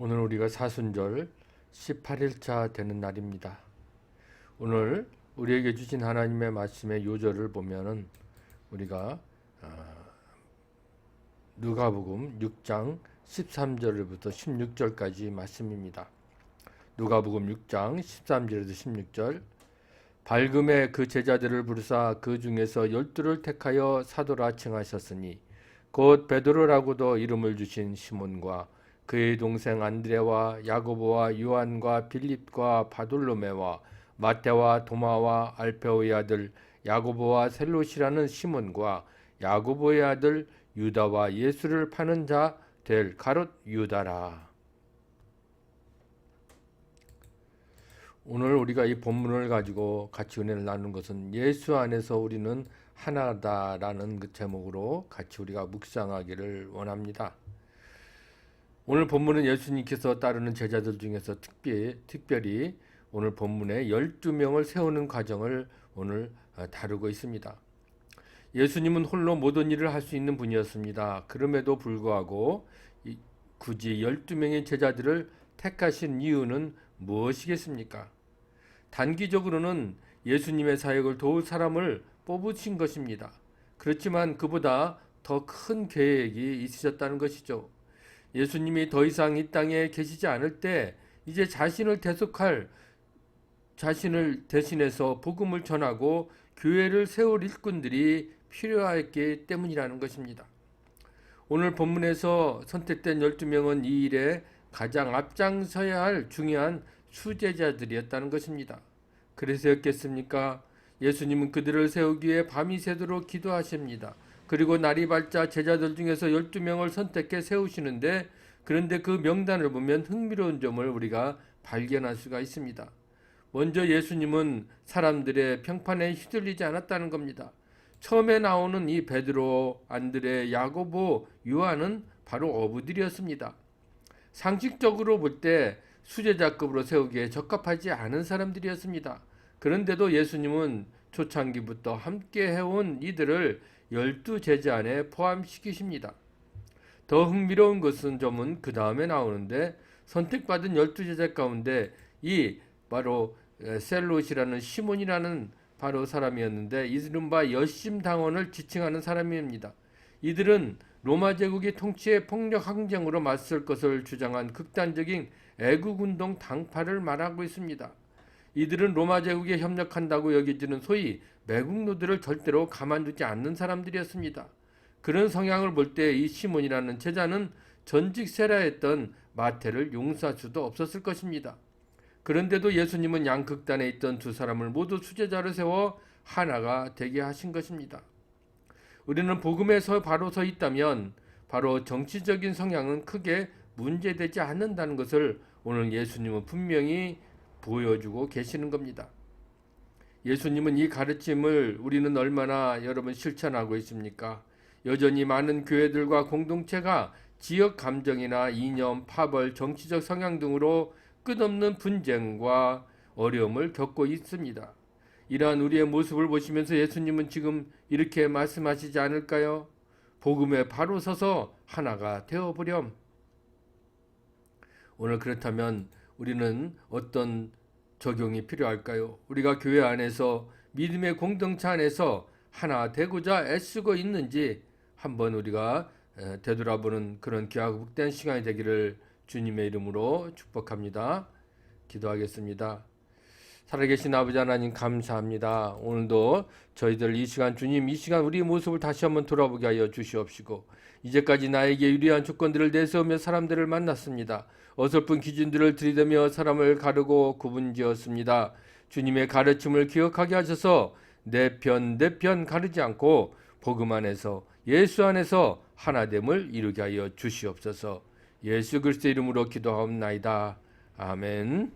오늘 우리가 사순절 18일차 되는 날입니다. 오늘 우리에게 주신 하나님의 말씀의 요절을 보면은 우리가 아, 누가복음 6장 13절부터 16절까지 말씀입니다. 누가복음 6장 13절에서 16절 밝음에 그 제자들을 부르사 그 중에서 열두를 택하여 사도라 칭하셨으니 곧 베드로라고도 이름을 주신 시몬과 그의 동생 안드레와 야고보와 요한과 빌립과 바돌로메와 마테와 도마와 알페오의 아들 야고보와 셀롯이라는 시몬과 야고보의 아들 유다와 예수를 파는 자 될 가롯 유다라. 오늘 우리가 이 본문을 가지고 같이 은혜를 나누는 것은 예수 안에서 우리는 하나다라는 그 제목으로 같이 우리가 묵상하기를 원합니다. 오늘 본문은 예수님께서 따르는 제자들 중에서 특별히, 특별히 오늘 본문에 12명을 세우는 과정을 오늘 어, 다루고 있습니다. 예수님은 홀로 모든 일을 할 수 있는 분이었습니다. 그럼에도 불구하고 굳이 12명의 제자들을 택하신 이유는 무엇이겠습니까? 단기적으로는 예수님의 사역을 도울 사람을 뽑으신 것입니다. 그렇지만 그보다 더 큰 계획이 있으셨다는 것이죠. 예수님이 더 이상 이 땅에 계시지 않을 때 이제 자신을 대속할 자신을 대신해서 복음을 전하고 교회를 세울 일꾼들이 필요했기 때문이라는 것입니다. 오늘 본문에서 선택된 12명은 이 일에 가장 앞장서야 할 중요한 수제자들이었다는 것입니다. 그래서였겠습니까? 예수님은 그들을 세우기 위해 밤이 새도록 기도하십니다. 그리고 날이 밝자 제자들 중에서 12명을 선택해 세우시는데 그런데 그 명단을 보면 흥미로운 점을 우리가 발견할 수가 있습니다. 먼저 예수님은 사람들의 평판에 휘둘리지 않았다는 겁니다. 처음에 나오는 이 베드로, 안드레, 야고보, 요한은 바로 어부들이었습니다. 상식적으로 볼 때 수제자급으로 세우기에 적합하지 않은 사람들이었습니다. 그런데도 예수님은 초창기부터 함께 해온 이들을 열두 제자 안에 포함시키십니다. 더 흥미로운 것은 점은 그 다음에 나오는데 선택받은 열두 제자 가운데 이 바로 셀롯이라는 시몬이라는 바로 사람이었는데 이른바 열심 당원을 지칭하는 사람입니다. 이들은 로마 제국의 통치에 폭력 항쟁으로 맞설 것을 주장한 극단적인 애국운동 당파를 말하고 있습니다. 이들은 로마 제국에 협력한다고 여겨지는 소위 매국노들을 절대로 가만두지 않는 사람들이었습니다. 그런 성향을 볼 때 이 시몬이라는 제자는 전직 세라했던 마태를 용서할 수도 없었을 것입니다. 그런데도 예수님은 양극단에 있던 두 사람을 모두 수제자로 세워 하나가 되게 하신 것입니다. 우리는 복음에서 바로 서 있다면 바로 정치적인 성향은 크게 문제되지 않는다는 것을 오늘 예수님은 분명히 보여주고 계시는 겁니다. 예수님은 이 가르침을 우리는 얼마나 여러분 실천하고 있습니까? 여전히 많은 교회들과 공동체가 지역 감정이나 이념, 파벌, 정치적 성향 등으로 끝없는 분쟁과 어려움을 겪고 있습니다. 이러한 우리의 모습을 보시면서 예수님은 지금 이렇게 말씀하시지 않을까요? 복음에 바로 서서 하나가 되어보렴. 오늘 그렇다면 우리는 어떤 적용이 필요할까요? 우리가 교회 안에서 믿음의 공동체 안에서 하나 되고자 애쓰고 있는지 한번 우리가 되돌아보는 그런 기하복된 시간이 되기를 주님의 이름으로 축복합니다. 기도하겠습니다. 살아계신 아버지 하나님 감사합니다. 오늘도 저희들 이 시간 주님 이 시간 우리의 모습을 다시 한번 돌아보게 하여 주시옵시고 이제까지 나에게 유리한 조건들을 내세우며 사람들을 만났습니다. 어설픈 기준들을 들이대며 사람을 가르고 구분지었습니다. 주님의 가르침을 기억하게 하셔서 내 편 내 편 가르지 않고 복음 안에서 예수 안에서 하나됨을 이루게 하여 주시옵소서. 예수 그리스도 이름으로 기도하옵나이다. 아멘.